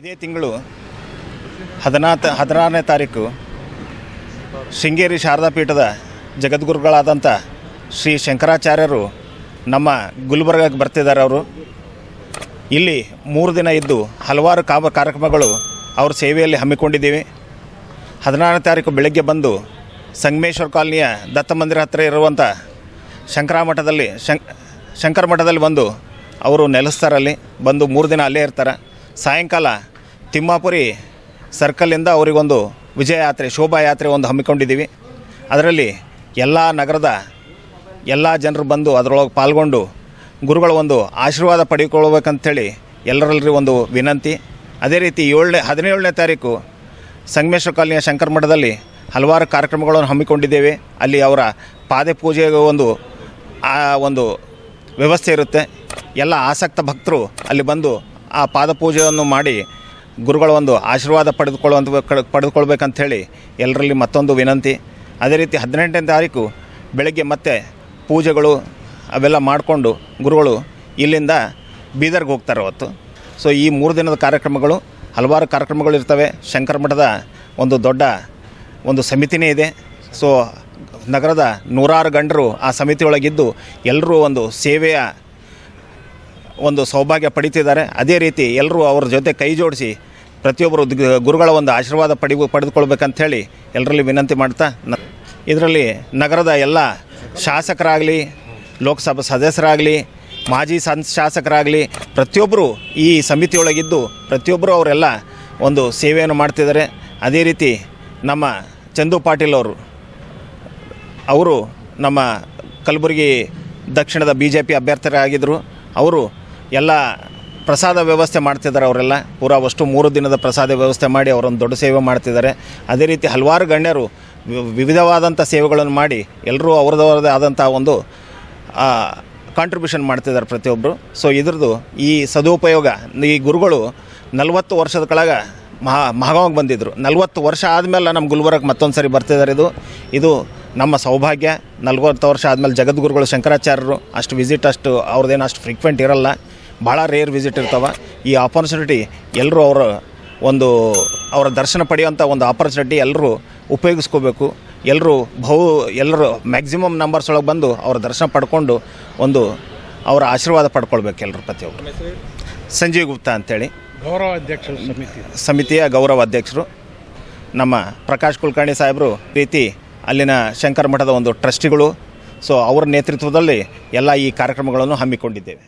ಇದೇ ತಿಂಗಳು ಹದಿನಾಲ್ಕು, ಹದಿನಾರನೇ ತಾರೀಕು ಶೃಂಗೇರಿ ಶಾರದಾ ಪೀಠದ ಜಗದ್ಗುರುಗಳಾದಂಥ ಶ್ರೀ ಶಂಕರಾಚಾರ್ಯರು ನಮ್ಮ ಗುಲ್ಬರ್ಗಕ್ಕೆ ಬರ್ತಿದ್ದಾರೆ ಅವರು. ಇಲ್ಲಿ ಮೂರು ದಿನ ಇದ್ದು ಹಲವಾರು ಕಾಮ ಕಾರ್ಯಕ್ರಮಗಳು ಅವ್ರ ಸೇವೆಯಲ್ಲಿ ಹಮ್ಮಿಕೊಂಡಿದ್ದೀವಿ. ಹದಿನಾರನೇ ತಾರೀಕು ಬೆಳಗ್ಗೆ ಬಂದು ಸಂಗಮೇಶ್ವರ ಕಾಲನಿಯ ದತ್ತ ಮಂದಿರ ಹತ್ತಿರ ಇರುವಂಥ ಶಂಕರ ಮಠದಲ್ಲಿ ಶಂಕರ ಮಠದಲ್ಲಿ ಬಂದು ಅವರು ನೆಲೆಸ್ತಾರಲ್ಲಿ ಬಂದು ಮೂರು ದಿನ ಅಲ್ಲೇ ಇರ್ತಾರೆ. ಸಾಯಂಕಾಲ ತಿಮ್ಮಾಪುರಿ ಸರ್ಕಲ್ಲಿಂದ ಅವರಿಗೊಂದು ವಿಜಯ ಯಾತ್ರೆ ಶೋಭಾ ಯಾತ್ರೆ ಒಂದು ಹಮ್ಮಿಕೊಂಡಿದ್ದೀವಿ. ಅದರಲ್ಲಿ ಎಲ್ಲ ನಗರದ ಎಲ್ಲ ಜನರು ಬಂದು ಅದರೊಳಗೆ ಪಾಲ್ಗೊಂಡು ಗುರುಗಳ ಒಂದು ಆಶೀರ್ವಾದ ಪಡೆದುಕೊಳ್ಬೇಕಂಥೇಳಿ ಎಲ್ಲರಲ್ಲಿ ಒಂದು ವಿನಂತಿ. ಅದೇ ರೀತಿ ಏಳನೇ, ಹದಿನೇಳನೇ ತಾರೀಕು ಸಂಗಮೇಶ್ವರ ಕಾಲನಿಯ ಶಂಕರ ಮಠದಲ್ಲಿ ಹಲವಾರು ಕಾರ್ಯಕ್ರಮಗಳನ್ನು ಹಮ್ಮಿಕೊಂಡಿದ್ದೇವೆ. ಅಲ್ಲಿ ಅವರ ಪಾದೆ ಪೂಜೆಗೆ ಒಂದು, ಆ ಒಂದು ವ್ಯವಸ್ಥೆ ಇರುತ್ತೆ. ಎಲ್ಲ ಆಸಕ್ತ ಭಕ್ತರು ಅಲ್ಲಿ ಬಂದು ಆ ಪಾದಪೂಜೆಯನ್ನು ಮಾಡಿ ಗುರುಗಳ ಒಂದು ಆಶೀರ್ವಾದ ಪಡೆದುಕೊಳ್ಳುವಂಥ ಪಡೆದುಕೊಳ್ಬೇಕಂಥೇಳಿ ಎಲ್ಲರಲ್ಲಿ ಮತ್ತೊಂದು ವಿನಂತಿ. ಅದೇ ರೀತಿ ಹದಿನೆಂಟನೇ ತಾರೀಕು ಬೆಳಗ್ಗೆ ಮತ್ತೆ ಪೂಜೆಗಳು ಅವೆಲ್ಲ ಮಾಡಿಕೊಂಡು ಗುರುಗಳು ಇಲ್ಲಿಂದ ಬೀದರ್ಗೆ ಹೋಗ್ತಾರೆ ಅವತ್ತು. ಸೊ ಈ ಮೂರು ದಿನದ ಕಾರ್ಯಕ್ರಮಗಳು ಹಲವಾರು ಕಾರ್ಯಕ್ರಮಗಳು ಇರ್ತವೆ. ಶಂಕರ ಮಠದ ಒಂದು ದೊಡ್ಡ ಒಂದು ಸಮಿತಿನೇ ಇದೆ. ಸೊ ನಗರದ ನೂರಾರು ಗಂಡರು ಆ ಸಮಿತಿಯೊಳಗಿದ್ದು ಎಲ್ಲರೂ ಒಂದು ಸೇವೆಯ ಒಂದು ಸೌಭಾಗ್ಯ ಪಡಿತಿದ್ದಾರೆ. ಅದೇ ರೀತಿ ಎಲ್ಲರೂ ಅವ್ರ ಜೊತೆ ಕೈ ಜೋಡಿಸಿ ಪ್ರತಿಯೊಬ್ಬರು ಗುರುಗಳ ಒಂದು ಆಶೀರ್ವಾದ ಪಡಿ ಪಡೆದುಕೊಳ್ಬೇಕಂಥೇಳಿ ಎಲ್ಲರಲ್ಲಿ ವಿನಂತಿ ಮಾಡ್ತಾ ನ, ಇದರಲ್ಲಿ ನಗರದ ಎಲ್ಲ ಶಾಸಕರಾಗಲಿ, ಲೋಕಸಭಾ ಸದಸ್ಯರಾಗಲಿ, ಮಾಜಿ ಸನ್, ಶಾಸಕರಾಗಲಿ ಪ್ರತಿಯೊಬ್ಬರು ಈ ಸಮಿತಿಯೊಳಗಿದ್ದು ಪ್ರತಿಯೊಬ್ಬರು ಅವರೆಲ್ಲ ಒಂದು ಸೇವೆಯನ್ನು ಮಾಡ್ತಿದ್ದಾರೆ. ಅದೇ ರೀತಿ ನಮ್ಮ ಚಂದು ಪಾಟೀಲ್ ಅವರು ಅವರು ನಮ್ಮ ಕಲಬುರಗಿ ದಕ್ಷಿಣದ ಬಿ ಜೆ ಪಿ ಅಭ್ಯರ್ಥಿಗಳಾಗಿದ್ದರು ಅವರು ಎಲ್ಲ ಪ್ರಸಾದ ವ್ಯವಸ್ಥೆ ಮಾಡ್ತಿದ್ದಾರೆ ಅವರೆಲ್ಲ. ಪೂರಾ ಅಷ್ಟು ಮೂರು ದಿನದ ಪ್ರಸಾದ ವ್ಯವಸ್ಥೆ ಮಾಡಿ ಅವರೊಂದು ದೊಡ್ಡ ಸೇವೆ ಮಾಡ್ತಿದ್ದಾರೆ. ಅದೇ ರೀತಿ ಹಲವಾರು ಗಣ್ಯರು ವಿವಿಧವಾದಂಥ ಸೇವೆಗಳನ್ನು ಮಾಡಿ ಎಲ್ಲರೂ ಅವ್ರದವ್ರದ್ದೇ ಆದಂಥ ಒಂದು ಕಾಂಟ್ರಿಬ್ಯೂಷನ್ ಮಾಡ್ತಿದ್ದಾರೆ ಪ್ರತಿಯೊಬ್ಬರು ಸೊ ಇದ್ರದ್ದು ಈ ಸದುಪಯೋಗ, ಈ ಗುರುಗಳು ನಲವತ್ತು ವರ್ಷದ ಕೆಳಗೆ ಮಹಾ, ಮಹಾಗಾಂವ್ಗೆ ಬಂದಿದ್ದರು ನಲ್ವತ್ತು ವರ್ಷ ಆದಮೇಲೆ ನಮ್ಮ ಗುಲ್ಬರ್ಗಕ್ಕೆ ಮತ್ತೊಂದು ಸರಿ ಬರ್ತಿದ್ದಾರೆ ಇದು. ಇದು ನಮ್ಮ ಸೌಭಾಗ್ಯ. ನಲ್ವತ್ತು ವರ್ಷ ಆದಮೇಲೆ ಜಗದ್ಗುರುಗಳು ಶಂಕರಾಚಾರ್ಯರು ಅಷ್ಟು ವಿಸಿಟ್ ಅಷ್ಟು ಅವ್ರದ್ದೇನು ಅಷ್ಟು ಫ್ರೀಕ್ವೆಂಟ್ ಇರಲ್ಲ. ಭಾಳ ರೇರ್ ವಿಸಿಟ್ ಇರ್ತಾವೆ. ಈ ಆಪರ್ಚುನಿಟಿ ಎಲ್ಲರೂ ಅವರ ಒಂದು ಅವರ ದರ್ಶನ ಪಡೆಯುವಂಥ ಒಂದು ಆಪರ್ಚುನಿಟಿ ಎಲ್ಲರೂ ಉಪಯೋಗಿಸ್ಕೋಬೇಕು. ಎಲ್ಲರೂ ಬಹು ಎಲ್ಲರೂ ಮ್ಯಾಕ್ಸಿಮಮ್ ನಂಬರ್ಸ್ ಒಳಗೆ ಬಂದು ಅವ್ರ ದರ್ಶನ ಪಡ್ಕೊಂಡು ಒಂದು ಅವರ ಆಶೀರ್ವಾದ ಪಡ್ಕೊಳ್ಬೇಕು ಎಲ್ಲರೂ ಪ್ರತಿಯೊಬ್ಬರು ಸಂಜೀವ್ ಗುಪ್ತಾ ಅಂತೇಳಿ. ಗೌರವ ಅಧ್ಯಕ್ಷರು ಸಮಿತಿ. ಸಮಿತಿಯ ಗೌರವ ಅಧ್ಯಕ್ಷರು. ನಮ್ಮ ಪ್ರಕಾಶ್ ಕುಲಕರ್ಣಿ ಸಾಹೇಬರು ರೀತಿ ಅಲ್ಲಿನ ಶಂಕರ ಮಠದ ಒಂದು ಟ್ರಸ್ಟಿಗಳು. ಸೊ ಅವರ ನೇತೃತ್ವದಲ್ಲಿ ಎಲ್ಲ ಈ ಕಾರ್ಯಕ್ರಮಗಳನ್ನು ಹಮ್ಮಿಕೊಂಡಿದ್ದೇವೆ.